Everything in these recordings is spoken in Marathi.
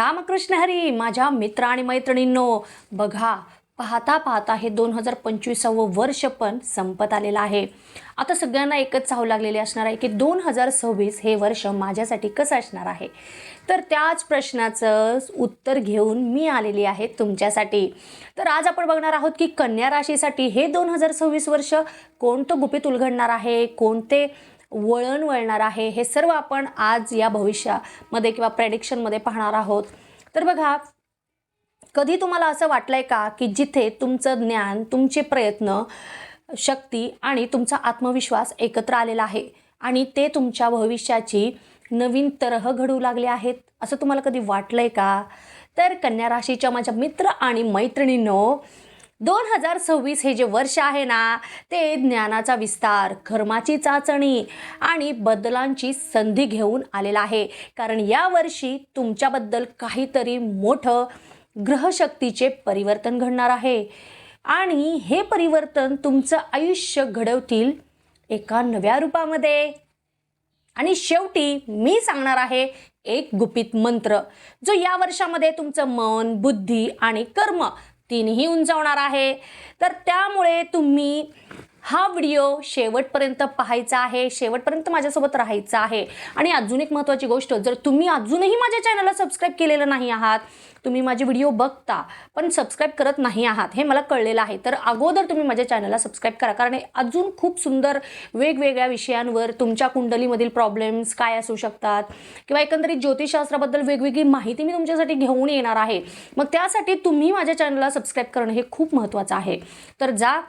रामकृष्ण हरी माझ्या मित्र आणि मैत्रिणींनो बघा पाहता पाहता हे दोन हजार पंचवीसावं वर्ष पण संपत आलेलं आहे. आता सगळ्यांना एकच चाहू लागलेली असणार आहे की दोन हजार सव्वीस हे वर्ष माझ्यासाठी कसं असणार आहे? तर त्याच प्रश्नाचं उत्तर घेऊन मी आलेली आहे तुमच्यासाठी. तर आज आपण बघणार आहोत की कन्या राशीसाठी हे दोन हजार सव्वीस वर्ष कोणतं गुपित उलगडणार आहे? कोणते वळण वळणार आहे हे सर्व आपण आज या भविष्यामध्ये किंवा प्रेडिक्शनमध्ये पाहणार आहोत. तर बघा कधी तुम्हाला असं वाटलं आहे का की जिथे तुमचं ज्ञान तुमचे प्रयत्न शक्ती आणि तुमचा आत्मविश्वास एकत्र आलेला आहे आणि ते तुमच्या भविष्याची नवीन तरह घडू लागले आहेत असं तुम्हाला कधी वाटलं आहे का? तर कन्या राशीच्या माझ्या मित्र आणि मैत्रिणींनो दोन हजार सव्वीस हे जे वर्ष आहे ना ते ज्ञानाचा विस्तार कर्माची चाचणी आणि बदलांची संधी घेऊन आलेला आहे. कारण या वर्षी तुमच्याबद्दल काहीतरी मोठं ग्रहशक्तीचे परिवर्तन घडणार आहे. आणि हे परिवर्तन तुमचं आयुष्य घडवतील एका नव्या रूपामध्ये. आणि शेवटी मी सांगणार आहे एक गुपित मंत्र जो या वर्षामध्ये तुमचं मन बुद्धी आणि कर्म तीनही उंचावणार आहे. तर त्यामुळे तुम्ही हा व्हिडिओ शेवटपर्यंत पाहायचा आहे शेवटपर्यंत माझ्यासोबत राहायचा आहे. आणि अजून एक महत्त्वाची गोष्ट जर तुम्ही अजूनही माझ्या चॅनलला सबस्क्राईब केलेलं नाही आहात तुम्ही माझे व्हिडिओ बघता पण सबस्क्राईब करत नाही आहात हे मला कळलेलं आहे. तर अगोदर तुम्ही माझ्या चॅनलला सबस्क्राईब करा कारण अजून खूप सुंदर वेगवेगळ्या विषयांवर तुमच्या कुंडलीमधील प्रॉब्लेम्स काय असू शकतात किंवा एकंदरीत ज्योतिषशास्त्राबद्दल वेगवेगळी माहिती मी तुमच्यासाठी घेऊन येणार आहे. मग त्यासाठी तुम्ही माझ्या चॅनलला सबस्क्राईब करणं हे खूप महत्त्वाचं आहे. तर जा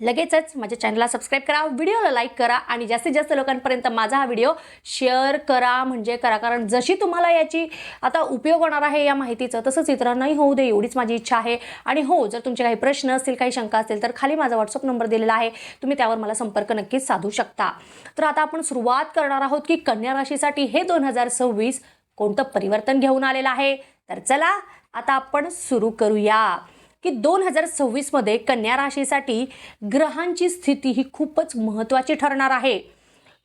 लगेचच माझ्या चॅनलला सबस्क्राईब करा व्हिडिओला लाईक करा आणि जास्तीत जास्त लोकांपर्यंत माझा हा व्हिडिओ शेअर करा. म्हणजे करा कारण जशी तुम्हाला याची आता उपयोग होणार आहे या माहितीचं तसंच इतरांनाही होऊ दे एवढीच माझी इच्छा आहे. आणि हो जर तुमचे काही प्रश्न असतील काही शंका असतील तर खाली माझा व्हॉट्सअप नंबर दिलेला आहे. तुम्ही त्यावर मला संपर्क नक्कीच साधू शकता. तर आता आपण सुरुवात करणार आहोत की कन्या राशीसाठी हे दोन हजार सव्वीस कोणतं परिवर्तन घेऊन आलेलं आहे? तर चला आता आपण सुरू करूया. की दोन हजार सव्वीसमध्ये कन्या राशीसाठी ग्रहांची स्थिती ही खूपच महत्त्वाची ठरणार आहे.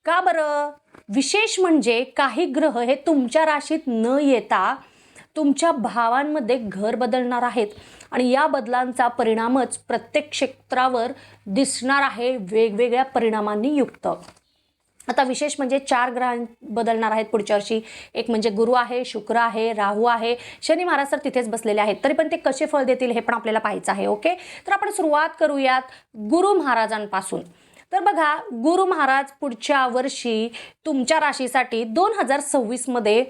का बरं? विशेष म्हणजे काही ग्रह हे तुमच्या राशीत न येता तुमच्या भावांमध्ये घर बदलणार आहेत आणि या बदलांचा परिणामच प्रत्येक क्षेत्रावर दिसणार आहे वेगवेगळ्या परिणामांनी युक्त. आता विशेष म्हणजे चार ग्रह बदलणार आहेत पुढच्या वर्षी. एक म्हणजे गुरु आहे शुक्र आहे राहू आहे. शनी महाराज तर तिथेच बसलेले आहेत. तरी पण ते कसे फळ देतील हे पण आपल्याला पाहायचं आहे ओके? तर आपण सुरुवात करूयात गुरु महाराजांपासून. तर बघा गुरु महाराज पुढच्या वर्षी तुमच्या राशीसाठी दोन हजार सव्वीसमध्ये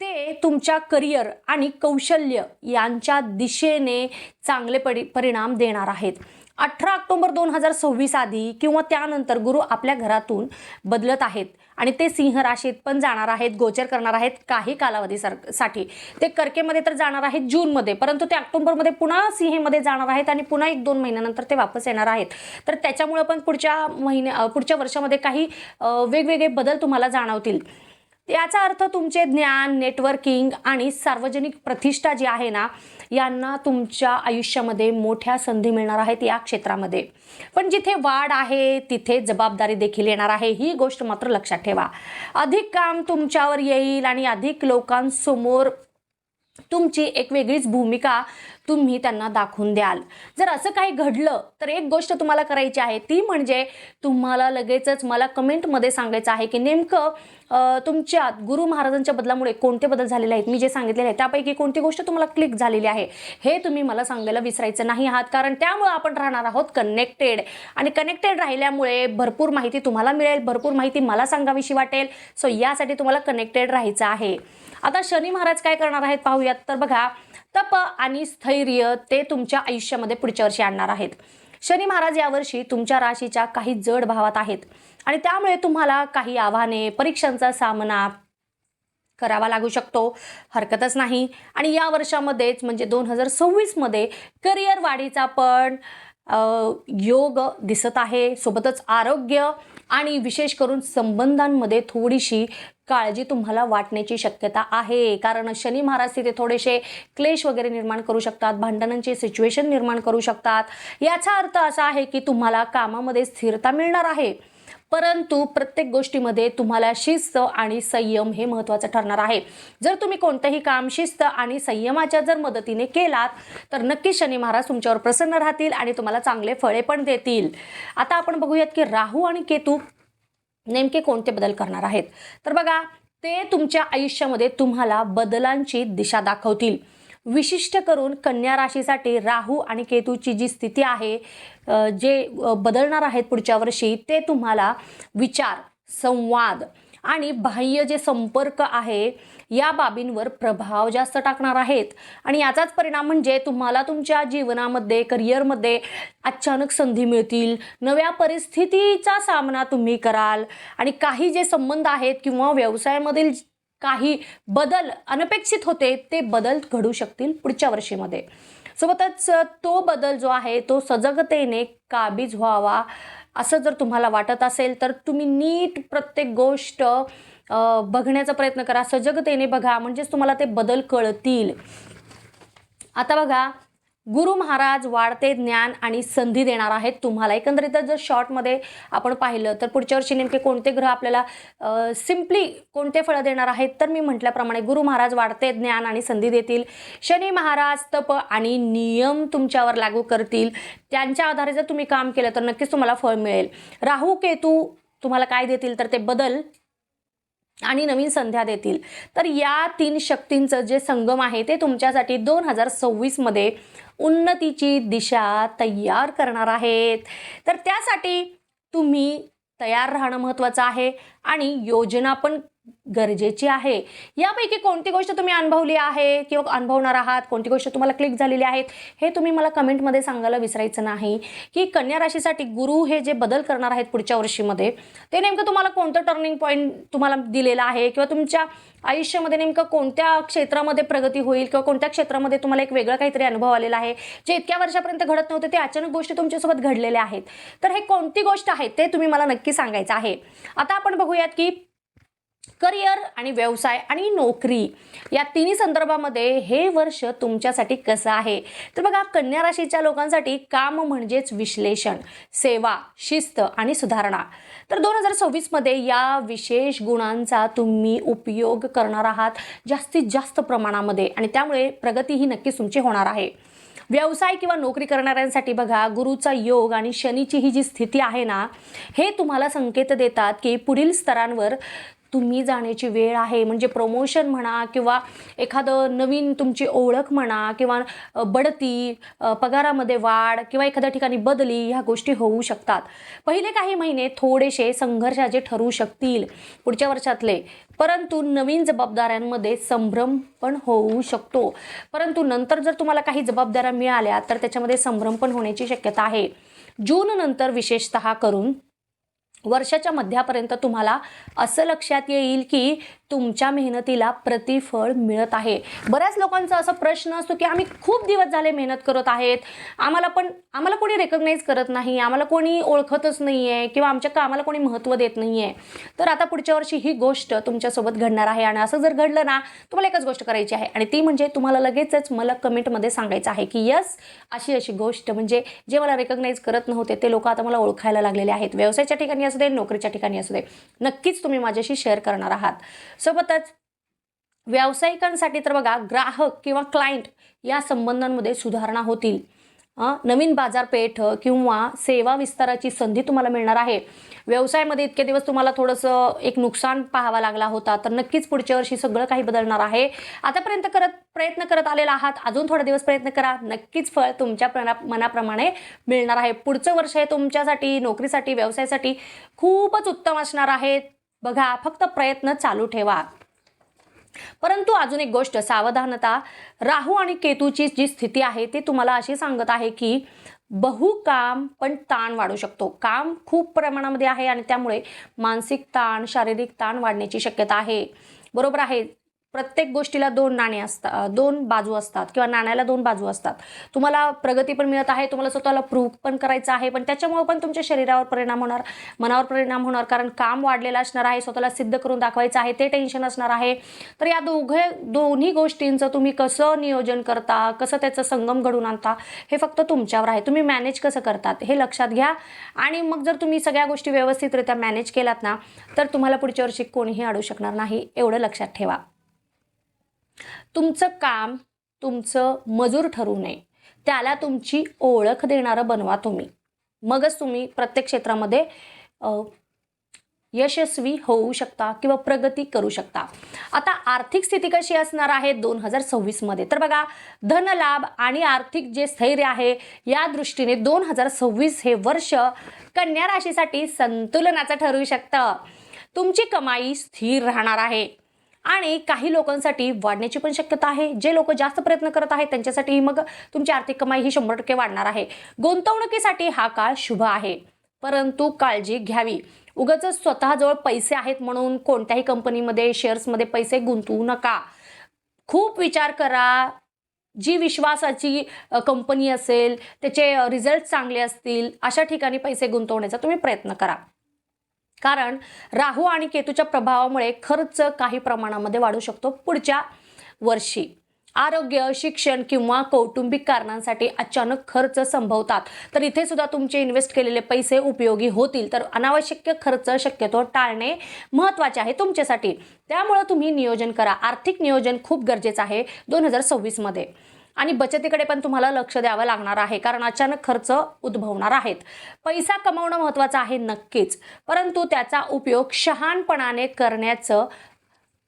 ते तुमच्या करिअर आणि कौशल्य यांच्या दिशेने चांगले परि परिणाम देणार आहेत. अठरा ऑक्टोबर दोन हजार सव्वीस आधी किंवा त्यानंतर गुरु आपल्या घरातून बदलत आहेत. आणि ते सिंह राशीत पण जाणार आहेत गोचर करणार आहेत काही कालावधीसरसाठी ते कर्केमध्ये तर जाणार आहेत जूनमध्ये. परंतु ते ऑक्टोबरमध्ये पुन्हा सिंहेमध्ये जाणार आहेत आणि पुन्हा एक दोन महिन्यानंतर ते वापस येणार आहेत. तर त्याच्यामुळं पण पुढच्या महिन्या पुढच्या वर्षामध्ये काही वेगवेगळे बदल तुम्हाला जाणवतील. याचा अर्थ तुमचे ज्ञान नेटवर्किंग आणि सार्वजनिक प्रतिष्ठा जी आहे ना यांना तुमच्या आयुष्यामध्ये मोठ्या संधी मिळणार आहेत या क्षेत्रामध्ये. पण जिथे वाढ आहे तिथे जबाबदारी देखील येणार आहे ही गोष्ट मात्र लक्षात ठेवा. अधिक काम तुमच्यावर येईल आणि अधिक लोकांसमोर तुमची एक वेगळीच भूमिका तुम्ही त्यांना दाखवून द्याल. जर असं काही घडलं तर एक गोष्ट तुम्हाला करायची आहे ती म्हणजे तुम्हाला लगेचच मला कमेंटमध्ये सांगायचं आहे की नेमकं तुमच्या गुरु महाराजांच्या बदलामुळे कोणते बदल झालेले आहेत? मी जे सांगितलेले आहे त्यापैकी कोणती गोष्ट तुम्हाला क्लिक झालेली आहे? हे तुम्ही मला सांगायला विसरायचं नाही आहात कारण त्यामुळे आपण राहणार आहोत कनेक्टेड आणि कनेक्टेड राहिल्यामुळे भरपूर माहिती तुम्हाला मिळेल भरपूर माहिती मला सांगावीशी वाटेल. सो यासाठी तुम्हाला कनेक्टेड राहायचं आहे. आता शनी महाराज काय करणार आहेत पाहूयात. तर बघा तप आणि स्थैर्य ते तुमच्या आयुष्यामध्ये पुढच्या वर्षी आणणार आहेत. शनी महाराज यावर्षी तुमच्या राशीच्या काही जड भावात आहेत. आणि त्यामुळे तुम्हाला काही आव्हाने परीक्षांचा सामना करावा लागू शकतो. हरकतच नाही. आणि या वर्षामध्येच म्हणजे दोन हजार सव्वीसमध्ये करिअर वाढीचा पण योग दिसत आहे. सोबतच आरोग्य आणि विशेष करून संबंधांमध्ये थोडीशी काळजी तुम्हाला वाटण्याची शक्यता आहे. कारण शनी महाराज तिथे थोडेसे क्लेश वगैरे निर्माण करू शकतात भांडणांचे सिच्युएशन निर्माण करू शकतात. याचा अर्थ असा आहे की तुम्हाला कामामध्ये स्थिरता मिळणार आहे. परंतु प्रत्येक गोष्टीमध्ये तुम्हाला शिस्त आणि संयम हे महत्त्वाचं ठरणार आहे. जर तुम्ही कोणतंही काम शिस्त आणि संयमाच्या जर मदतीने केलात तर नक्की शनी महाराज तुमच्यावर प्रसन्न राहतील आणि तुम्हाला चांगले फळे पण देतील. आता आपण बघूयात की राहू आणि केतू नेमके कोणते बदल करणार आहेत. तर बघा ते तुमच्या आयुष्यामध्ये तुम्हाला बदलांची दिशा दाखवतील. विशिष्ट करून कन्या राशीसाठी राहू आणि केतूची जी स्थिती आहे जे बदलणार आहेत पुढच्या वर्षी ते तुम्हाला विचार संवाद आणि बाह्य जे संपर्क आहे या बाबींवर प्रभाव जास्त टाकणार आहेत. आणि याचाच परिणाम म्हणजे तुम्हाला तुमच्या जीवनामध्ये करिअरमध्ये अचानक संधी मिळतील नव्या परिस्थितीचा सामना तुम्ही कराल आणि काही जे संबंध आहेत किंवा व्यवसायामधील काही बदल अनपेक्षित होते ते बदल घडू शकतील पुढच्या वर्षीमध्ये. सोबतच तो बदल जो आहे तो सजगतेने काबीज व्हावा असं जर तुम्हाला वाटत असेल तर तुम्ही नीट प्रत्येक गोष्ट बघण्याचा प्रयत्न करा सजगतेने बघा म्हणजेच तुम्हाला ते बदल कळतील. आता बघा गुरु महाराज वाढते ज्ञान आणि संधी देणार आहेत तुम्हाला. एकंदरीतच जर शॉर्टमध्ये आपण पाहिलं तर पुढच्या वर्षी नेमके कोणते ग्रह आपल्याला सिम्पली कोणते फळं देणार आहेत? तर मी म्हटल्याप्रमाणे गुरु महाराज वाढते ज्ञान आणि संधी देतील. शनी महाराज तप आणि नियम तुमच्यावर लागू करतील. त्यांच्या आधारे जर तुम्ही काम केलं तर नक्कीच तुम्हाला फळ मिळेल. राहू केतू तुम्हाला काय देतील? तर ते बदल आणि नवीन संध्या देतील. तर या तीन शक्तींचं जे संगम आहे ते तुमच्यासाठी दोन हजार सव्वीसमध्ये उन्नतीची दिशा तयार करणार आहेत. तर त्यासाठी तुम्ही तयार राहणं महत्त्वाचं आहे आणि योजना पण गरजेची आहे. यापैकी कोणती गोष्ट तुम्ही अनुभवली आहे किंवा अनुभवणार आहात? कोणती गोष्ट तुम्हाला क्लिक झालेली आहेत? हे तुम्ही मला कमेंटमध्ये सांगायला विसरायचं नाही की कन्या राशीसाठी गुरु हे जे बदल करणार आहेत पुढच्या वर्षीमध्ये ते नेमकं तुम्हाला कोणतं टर्निंग पॉईंट तुम्हाला दिलेलं आहे? किंवा तुमच्या आयुष्यामध्ये नेमकं कोणत्या क्षेत्रामध्ये प्रगती होईल? किंवा कोणत्या क्षेत्रामध्ये तुम्हाला एक वेगळं काहीतरी अनुभव आलेला आहे? जे इतक्या वर्षापर्यंत घडत नव्हते ते अचानक गोष्टी तुमच्यासोबत घडलेल्या आहेत. तर हे कोणती गोष्ट आहे ते तुम्ही मला नक्की सांगायचं आहे. आता आपण बघूयात की करिअर आणि व्यवसाय आणि नोकरी या तिन्ही संदर्भामध्ये हे वर्ष तुमच्यासाठी कसं आहे? तर बघा कन्या राशीच्या लोकांसाठी काम म्हणजेच विश्लेषण सेवा शिस्त आणि सुधारणा. तर दोन हजार सव्वीसमध्ये या विशेष गुणांचा तुम्ही उपयोग करणार आहात जास्तीत जास्त प्रमाणामध्ये आणि त्यामुळे प्रगती ही नक्कीच तुमची होणार आहे. व्यवसाय किंवा नोकरी करणाऱ्यांसाठी बघा गुरुचा योग आणि शनीची ही जी स्थिती आहे ना हे तुम्हाला संकेत देतात की पुढील स्तरांवर तुम्ही जाण्याची वेळ आहे म्हणजे प्रमोशन म्हणा किंवा एखादं नवीन तुमची ओळख म्हणा किंवा बढती पगारामध्ये वाढ किंवा एखाद्या ठिकाणी बदली ह्या गोष्टी होऊ शकतात. पहिले काही महिने थोडेसे संघर्षाचे ठरू शकतील पुढच्या वर्षातले परंतु नवीन जबाबदाऱ्यांमध्ये संभ्रम पण होऊ शकतो. परंतु नंतर जर तुम्हाला काही जबाबदाऱ्या मिळाल्या तर त्याच्यामध्ये संभ्रम पण होण्याची शक्यता आहे. जून नंतर विशेषतः करून वर्षाच्या मध्यापर्यंत तुम्हाला असं लक्षात येईल की तुमच्या मेहनतीला प्रतिफळ मिळत आहे. बऱ्याच लोकांचा असा प्रश्न असतो की आम्ही खूप दिवस झाले मेहनत करत आहेत. आम्हाला पण आम्हाला कोणी रेकग्नाईज करत नाही आम्हाला कोणी ओळखतच नाही आहे किंवा आमच्या कामाला कोणी महत्त्व देत नाही आहे तर आता पुढच्या वर्षी ही गोष्ट तुमच्यासोबत घडणार आहे आणि असं जर घडलं ना तुम्हाला एकच गोष्ट करायची आहे आणि ती म्हणजे तुम्हाला लगेचच मला कमेंटमध्ये सांगायचं आहे की यस अशी अशी गोष्ट म्हणजे जे मला रेकग्नाईज करत नव्हते ते लोक आता मला ओळखायला लागलेले आहेत. व्यवसायाच्या ठिकाणी असू दे नोकरीच्या ठिकाणी असू दे नक्कीच तुम्ही माझ्याशी शेअर करणार आहात. सोबतच व्यावसायिकांसाठी तर बघा ग्राहक किंवा क्लायंट या संबंधांमध्ये सुधारणा होतील. नवीन बाजारपेठ किंवा सेवा विस्ताराची संधी तुम्हाला मिळणार आहे. व्यवसायामध्ये इतके दिवस तुम्हाला थोडंसं एक नुकसान पाहावा लागला होता तर नक्कीच पुढच्या वर्षी सगळं काही बदलणार आहे. आतापर्यंत करत प्रयत्न करत आलेला आहात अजून थोडा दिवस प्रयत्न करा नक्कीच फळ तुमच्या प्रणा मनाप्रमाणे मिळणार आहे. पुढचं वर्ष हे तुमच्यासाठी नोकरीसाठी व्यवसायासाठी खूपच उत्तम असणार आहे. बघा फक्त प्रयत्न चालू ठेवा. परंतु अजून एक गोष्ट सावधानता. राहू आणि केतूची जी स्थिती आहे ती तुम्हाला अशी सांगत आहे की बहु काम पण ताण वाढू शकतो. काम खूप प्रमाणामध्ये आहे आणि त्यामुळे मानसिक ताण शारीरिक ताण वाढण्याची शक्यता आहे. बरोबर आहे. प्रत्येक गोष्टीला दोन नाणे असतात दोन बाजू असतात किंवा नाण्याला दोन बाजू असतात. तुम्हाला प्रगती पण मिळत आहे तुम्हाला स्वतःला प्रूव्ह पण करायचं आहे पण त्याच्यामुळे पण तुमच्या शरीरावर परिणाम होणार मनावर परिणाम होणार कारण काम वाढलेलं असणार आहे स्वतःला सिद्ध करून दाखवायचं आहे ते टेन्शन असणार आहे. तर या दोघे दोन्ही गोष्टींचं तुम्ही कसं नियोजन करता कसं त्याचं संगम घडून आणता हे फक्त तुमच्यावर आहे. तुम्ही मॅनेज कसं करतात हे लक्षात घ्या. आणि मग जर तुम्ही सगळ्या गोष्टी व्यवस्थितरित्या मॅनेज केलात ना तर तुम्हाला पुढच्या वर्षी कोणीही अडू शकणार नाही एवढं लक्षात ठेवा. तुमचं काम तुमचं मजूर ठरू नये. त्याला तुमची ओळख देणारं बनवा तुम्ही. मगच तुम्ही प्रत्येक क्षेत्रामध्ये यशस्वी होऊ शकता किंवा प्रगती करू शकता. आता आर्थिक स्थिती कशी असणार आहे दोन हजार सव्वीसमध्ये? तर बघा धनलाभ आणि आर्थिक जे स्थैर्य आहे या दृष्टीने दोन हजार सव्वीस हे वर्ष कन्या राशीसाठी संतुलनाचं ठरू शकतं. तुमची कमाई स्थिर राहणार आहे. आणि काही लोकांसाठी वाढण्याची पण शक्यता आहे. जे लोक जास्त प्रयत्न करत आहेत त्यांच्यासाठी मग तुमची आर्थिक कमाई ही शंभर टक्के वाढणार आहे. गुंतवणुकीसाठी हा काळ शुभ आहे. परंतु काळजी घ्यावी. उगाच स्वतःजवळ पैसे आहेत म्हणून कोणत्याही कंपनीमध्ये शेअर्समध्ये पैसे गुंतवू नका. खूप विचार करा. जी विश्वासाची कंपनी असेल त्याचे रिझल्ट चांगले असतील अशा ठिकाणी पैसे गुंतवण्याचा तुम्ही प्रयत्न करा. कारण राहू आणि केतूच्या प्रभावामुळे खर्च काही प्रमाणामध्ये वाढू शकतो पुढच्या वर्षी. आरोग्य शिक्षण किंवा कौटुंबिक कारणांसाठी अचानक खर्च संभवतात. तर इथे सुद्धा तुमचे इन्व्हेस्ट केलेले पैसे उपयोगी होतील. तर अनावश्यक खर्च शक्यतो टाळणे महत्त्वाचे आहे तुमच्यासाठी. त्यामुळं तुम्ही नियोजन करा. आर्थिक नियोजन खूप गरजेचं आहे दोन हजार सव्वीसमध्ये. आणि बचतीकडे पण तुम्हाला लक्ष द्यावं लागणार आहे कारण अचानक खर्च उद्भवणार आहेत. पैसा कमवणं महत्त्वाचं आहे नक्कीच परंतु त्याचा उपयोग शहाणपणाने करण्याचं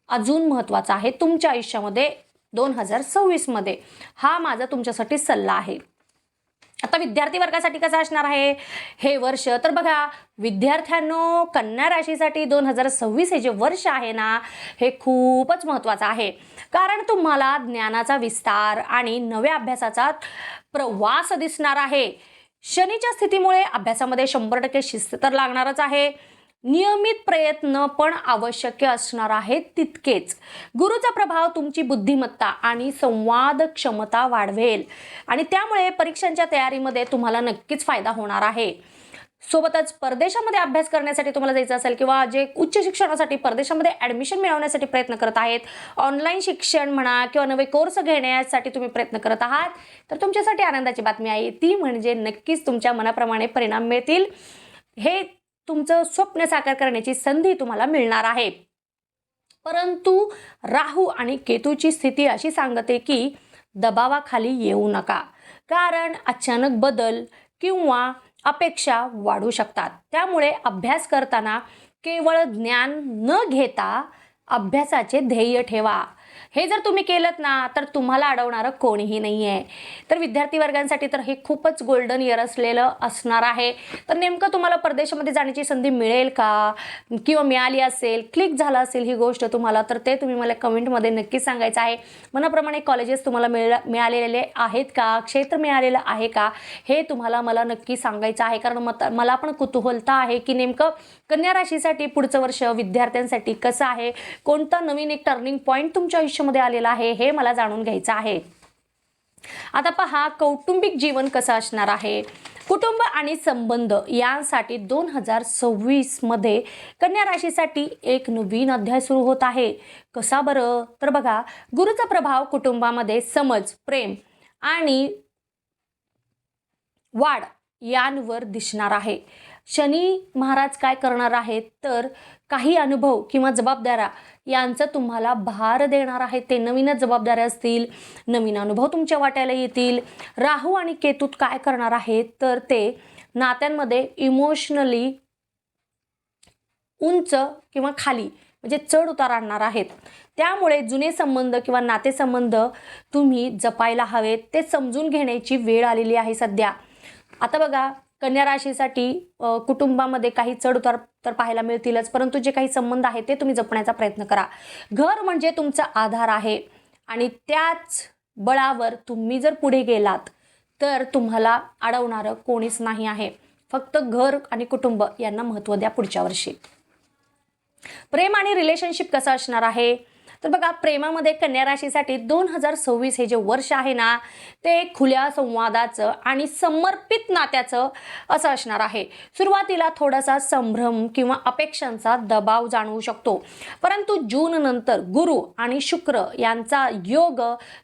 अजून महत्त्वाचं आहे तुमच्या आयुष्यामध्ये दोन हजार सव्वीसमध्ये. हा माझा तुमच्यासाठी सल्ला आहे. आता विद्यार्थी वर्गासाठी कसं असणार आहे? हे वर्ष तर बघा विद्यार्थ्यांनो कन्या राशीसाठी दोन हजार सव्वीस हे जे वर्ष आहे ना हे खूपच महत्त्वाचं आहे. कारण तुम्हाला ज्ञानाचा विस्तार आणि नव्या अभ्यासाचा प्रवास दिसणार आहे. शनीच्या स्थितीमुळे अभ्यासामध्ये शंभर टक्के शिस्त तर लागणारच आहे. नियमित प्रयत्न पण आवश्यक असणार आहे तितकेच. गुरुचा प्रभाव तुमची बुद्धिमत्ता आणि संवाद क्षमता वाढवेल. आणि त्यामुळे परीक्षांच्या तयारीमध्ये तुम्हाला नक्कीच फायदा होणार आहे. सोबतच परदेशामध्ये अभ्यास करण्यासाठी तुम्हाला जायचं असेल किंवा जे उच्च शिक्षणासाठी परदेशामध्ये ॲडमिशन मिळवण्यासाठी प्रयत्न करत आहेत ऑनलाईन शिक्षण म्हणा किंवा नवे कोर्स घेण्यासाठी तुम्ही प्रयत्न करत आहात तर तुमच्यासाठी आनंदाची बातमी आहे. ती म्हणजे नक्कीच तुमच्या मनाप्रमाणे परिणाम मिळतील. हे तुमचं स्वप्न साकार करण्याची संधी तुम्हाला मिळणार आहे. परंतु राहू आणि केतूची स्थिती अशी सांगते की दबावाखाली येऊ नका. कारण अचानक बदल किंवा अपेक्षा वाढू शकतात. त्यामुळे अभ्यास करताना केवळ ज्ञान न घेता अभ्यासाचे ध्येय ठेवा. हे जर तुम्ही केलं ना तर तुम्हाला अडवणारं कोणीही नाही आहे तर विद्यार्थी वर्गांसाठी तर हे खूपच गोल्डन इयर असलेलं असणार आहे. तर नेमकं तुम्हाला परदेशामध्ये जाण्याची संधी मिळेल का? किंवा मिळाली असेल क्लिक झालं असेल ही गोष्ट तुम्हाला तर ते तुम्ही मला कमेंटमध्ये नक्कीच सांगायचं आहे. मनाप्रमाणे कॉलेजेस तुम्हाला मिळ मिळालेले आहेत का? क्षेत्र मिळालेलं आहे का? हे तुम्हाला मला नक्की सांगायचं आहे. कारण मत मला पण कुतूहलता आहे की नेमकं कन्या राशीसाठी पुढचं वर्ष विद्यार्थ्यांसाठी कसं आहे? कोणता नवीन एक टर्निंग पॉईंट तुमच्या आयुष्यामध्ये आलेला आहे हे मला जाणून घ्यायचं आहे. आता पहा कौटुंबिक जीवन कसं असणार आहे? कुटुंब आणि संबंध यांसाठी दोन हजार सव्वीसमध्ये कन्या राशीसाठी एक नवीन अध्याय सुरू होत आहे. कसा बरं? तर बघा गुरुचा प्रभाव कुटुंबामध्ये समज प्रेम आणि वाढ यांवर दिसणार आहे. शनी महाराज काय करणार आहेत? तर काही अनुभव किंवा जबाबदाऱ्या यांचं तुम्हाला भार देणार आहे. ते नवीनच जबाबदाऱ्या असतील नवीन अनुभव तुमच्या वाट्याला येतील. राहू आणि केतूत काय करणार आहेत तर ते नात्यांमध्ये इमोशनली उंच किंवा खाली म्हणजे चढ उतार आणणार आहेत. त्यामुळे जुने संबंध किंवा नातेसंबंध तुम्ही जपायला हवेत. ते समजून घेण्याची वेळ आलेली आहे सध्या. आता बघा कन्या राशीसाठी कुटुंबामध्ये काही चढ उतार तर पाहायला मिळतीलच परंतु जे काही संबंध आहेत ते तुम्ही जपण्याचा प्रयत्न करा. घर म्हणजे तुमचा आधार आहे आणि त्याच बळावर तुम्ही जर पुढे गेलात तर तुम्हाला अडवणारं कोणीच नाही आहे. फक्त घर आणि कुटुंब यांना महत्त्व द्या पुढच्या वर्षी. प्रेम आणि रिलेशनशिप कसं असणार आहे? तर बघा प्रेमामध्ये कन्या राशीसाठी दोन हजार सव्वीस हे जे वर्ष आहे ना ते खुल्या संवादाचं आणि समर्पित नात्याचं असं असणार आहे. सुरुवातीला थोडासा संभ्रम किंवा अपेक्षांचा दबाव जाणवू शकतो. परंतु जून नंतर गुरु आणि शुक्र यांचा योग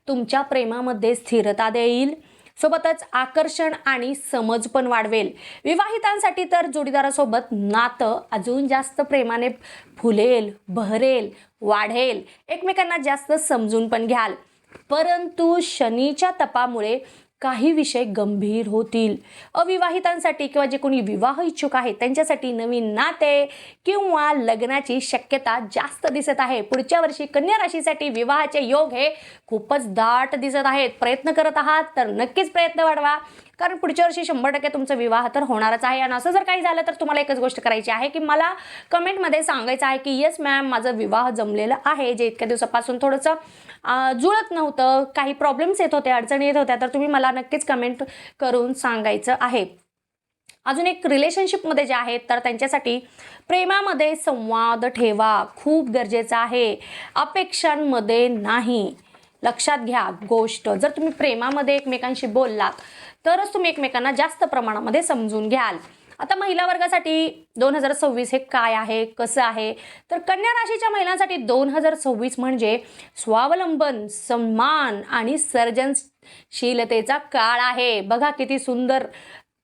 तुमच्या प्रेमामध्ये स्थिरता देईल. सोबतच आकर्षण आणि समज पण वाढवेल. विवाहितांसाठी तर जोडीदारासोबत नातं अजून जास्त प्रेमाने फुलेल बहरेल वाढेल. एकमेकांना जास्त समजून पण घ्याल. परंतु शनीच्या तपामुळे काही विषय गंभीर होतील. अविवाहितांसाठी किंवा जे कोणी विवाह इच्छुक आहेत त्यांच्यासाठी नवीन नाते किंवा लग्नाची शक्यता जास्त दिसत आहे. पुढच्या वर्षी कन्या राशीसाठी विवाहाचे योग हे खूपच दाट दिसत आहेत. प्रयत्न करत आहात तर नक्कीच प्रयत्न वाढवा. कारण पुढच्या वर्षी शंभर टक्के तुमचा विवाह तर होणारच आहे. आणि असं जर काही झालं तर तुम्हाला एकच गोष्ट करायची आहे की मला कमेंटमध्ये सांगायचं आहे की येस मॅम माझं विवाह जमलेलं आहे. जे इतक्या दिवसापासून थोडंसं जुळत नव्हतं काही प्रॉब्लेम्स येत होते अडचणी येत होत्या तर तुम्ही मला नक्कीच कमेंट करून सांगायचं आहे. अजून एक रिलेशनशिपमध्ये जे आहेत तर त्यांच्यासाठी प्रेमामध्ये संवाद ठेवा. खूप गरजेचं आहे. अपेक्षांमध्ये नाही. लक्षात घ्या गोष्ट. जर तुम्ही प्रेमामध्ये एकमेकांशी बोललात तरच तुम्ही एकमेकांना जास्त प्रमाणामध्ये समजून घ्याल. आता महिला वर्गासाठी दोन हजार सव्वीस हे काय आहे? कसं आहे? तर कन्या राशीच्या महिलांसाठी दोन हजार सव्वीस म्हणजे स्वावलंबन सन्मान आणि सर्जनशीलतेचा काळ आहे. बघा किती सुंदर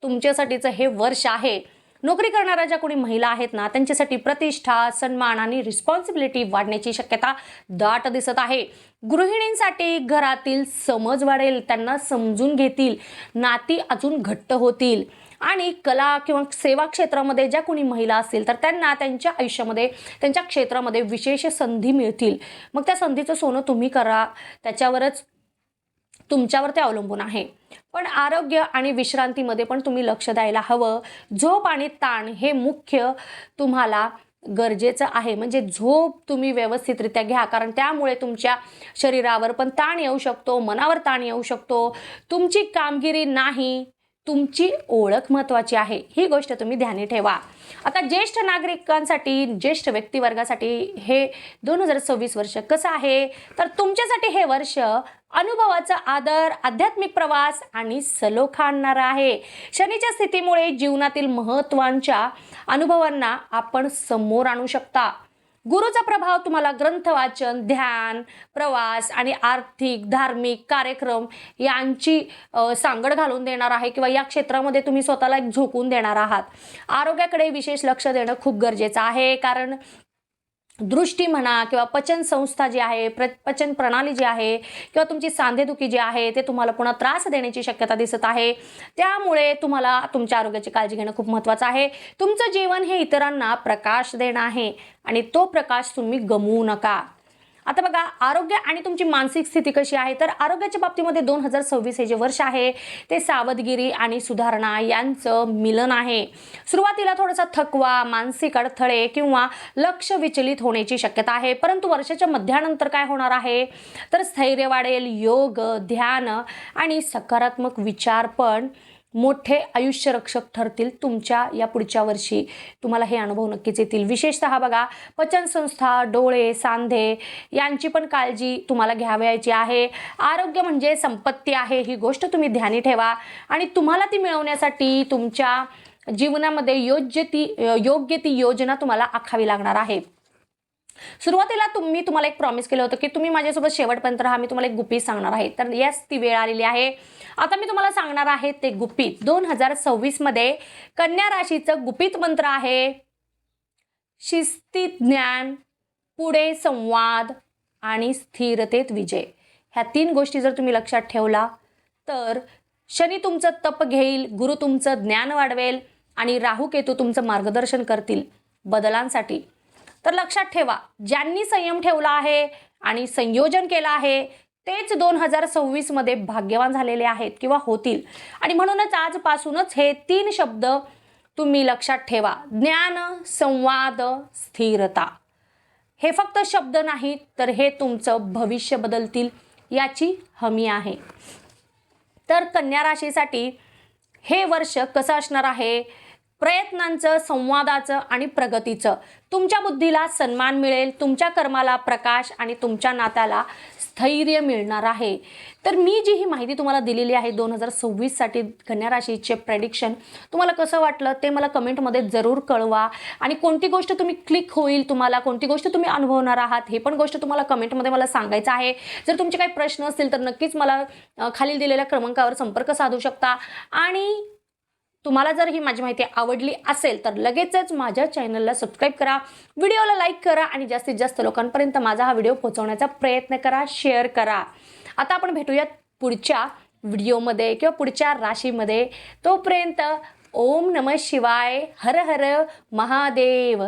तुमच्यासाठीचं हे वर्ष आहे. नोकरी करणाऱ्या ज्या कोणी महिला आहेत ना त्यांच्यासाठी प्रतिष्ठा सन्मान आणि रिस्पॉन्सिबिलिटी वाढण्याची शक्यता दाट दिसत आहे. गृहिणींसाठी घरातील समज वाढेल त्यांना समजून घेतील नाती अजून घट्ट होतील. आणि कला किंवा सेवा क्षेत्रामध्ये ज्या कोणी महिला असतील तर त्यांना त्यांच्या आयुष्यामध्ये त्यांच्या क्षेत्रामध्ये विशेष संधी मिळतील. मग त्या संधीचं सोनं तुम्ही करा. त्याच्यावरच तुमच्यावर ते अवलंबून आहे. पण आरोग्य आणि विश्रांतीमध्ये पण तुम्ही लक्ष द्यायला हवं. झोप आणि ताण हे मुख्य तुम्हाला गरजेचं आहे. म्हणजे झोप तुम्ही व्यवस्थितरित्या घ्या. कारण त्यामुळे तुमच्या शरीरावर पण ताण येऊ शकतो मनावर ताण येऊ शकतो. तुमची कामगिरी नाही तुमची ओळख महत्त्वाची आहे. ही गोष्ट तुम्ही ध्यानी ठेवा. आता ज्येष्ठ नागरिकांसाठी ज्येष्ठ व्यक्तिवर्गासाठी हे दोन हजार सव्वीस वर्ष कसं आहे? तर तुमच्यासाठी हे वर्ष अनुभवाचा आदर आध्यात्मिक प्रवास आणि सलोखा आणणारा आहे. शनीच्या स्थितीमुळे जीवनातील महत्त्वांच्या अनुभवांना आपण समोर आणू शकता. गुरुचा प्रभाव तुम्हाला ग्रंथ वाचन ध्यान प्रवास आणि आर्थिक धार्मिक कार्यक्रम यांची सांगड घालून देणार आहे किंवा या क्षेत्रामध्ये तुम्ही स्वतःला एक झोकून देणार आहात. आरोग्याकडे विशेष लक्ष देणं खूप गरजेचं आहे. कारण दृष्टी म्हणा किंवा पचन संस्था जी आहे प्र पचन प्रणाली जी आहे किंवा तुमची सांधेदुखी जी आहे ते तुम्हाला पुन्हा त्रास देण्याची शक्यता दिसत आहे. त्यामुळे तुम्हाला तुमच्या आरोग्याची काळजी घेणं खूप महत्त्वाचं आहे. तुमचं जीवन हे इतरांना प्रकाश देणं आहे आणि तो प्रकाश तुम्ही गमवू नका. आता बघा आरोग्य आणि तुमची मानसिक स्थिती कशी आहे? तर आरोग्याच्या बाबतीमध्ये दोन हजार सव्वीस हे जे वर्ष आहे ते सावधगिरी आणि सुधारणा यांचं मिलन आहे. सुरुवातीला थोडासा थकवा मानसिक अडथळे किंवा लक्ष विचलित होण्याची शक्यता आहे. परंतु वर्षाच्या मध्यानंतर काय होणार आहे? तर स्थैर्य वाढेल योग ध्यान आणि सकारात्मक विचार पण मोठे आयुष्यरक्षक ठरतील तुमच्या या पुढच्या वर्षी. तुम्हाला हे अनुभव नक्कीच येतील. विशेषतः बघा पचनसंस्था डोळे सांधे यांची पण काळजी तुम्हाला घ्यावयाची आहे. आरोग्य म्हणजे संपत्ती आहे ही गोष्ट तुम्ही ध्यानी ठेवा. आणि तुम्हाला ती मिळवण्यासाठी तुमच्या जीवनामध्ये योग्य ती योग्य ती योजना तुम्हाला आखावी लागणार आहे. सुरुवातीला तुम्ही तुम्हाला एक प्रॉमिस केलं होतं की तुम्ही माझ्यासोबत शेवटपर्यंत राहा मी तुम्हाला एक गुपित सांगणार आहे. तर यस ती वेळ आलेली आहे. आता मी तुम्हाला सांगणार आहे ते गुपित. दोन हजार सव्वीसमध्ये कन्या राशीचं गुपित मंत्र आहे शिस्तीत ज्ञान पुढे संवाद आणि स्थिरतेत विजय. ह्या तीन गोष्टी जर तुम्ही लक्षात ठेवला तर शनी तुमचं तप घेईल गुरु तुमचं ज्ञान वाढवेल आणि राहू केतू तुमचं मार्गदर्शन करतील बदलांसाठी. तर लक्षात ठेवा ज्यांनी संयम ठेवला आहे आणि संयोजन केलं आहे तेच दोन हजार सव्वीसमध्ये भाग्यवान झालेले आहेत किंवा होतील. आणि म्हणूनच आजपासूनच हे तीन शब्द तुम्ही लक्षात ठेवा. ज्ञान संवाद स्थिरता. हे फक्त शब्द नाहीत तर हे तुमचं भविष्य बदलतील याची हमी आहे. तर कन्या राशीसाठी हे वर्ष कसं असणार आहे? प्रयत्नांचं संवादाचं आणि प्रगतीचं. तुमच्या बुद्धीला सन्मान मिळेल तुमच्या कर्माला प्रकाश आणि तुमच्या नात्याला स्थैर्य मिळणार आहे. तर मी जी ही माहिती तुम्हाला दिलेली आहे दोन हजार सव्वीससाठी कन्याराशीचे प्रेडिक्शन तुम्हाला कसं वाटलं ते मला कमेंटमध्ये जरूर कळवा. आणि कोणती गोष्ट तुम्ही क्लिक होईल तुम्हाला कोणती गोष्ट तुम्ही अनुभवणार आहात हे पण गोष्ट तुम्हाला कमेंटमध्ये मला सांगायचं आहे. जर तुमचे काही प्रश्न असतील तर नक्कीच मला खालील दिलेल्या क्रमांकावर संपर्क साधू शकता. आणि तुम्हाला जर ही माझी माहिती आवडली असेल तर लगेचच माझ्या चॅनलला सबस्क्राईब करा व्हिडिओला लाईक करा आणि जास्तीत जास्त लोकांपर्यंत माझा हा व्हिडिओ पोहोचवण्याचा प्रयत्न करा शेअर करा. आता आपण भेटूयात पुढच्या व्हिडिओमध्ये किंवा पुढच्या राशीमध्ये. तोपर्यंत ओम नम शिवाय हर हर महादेव.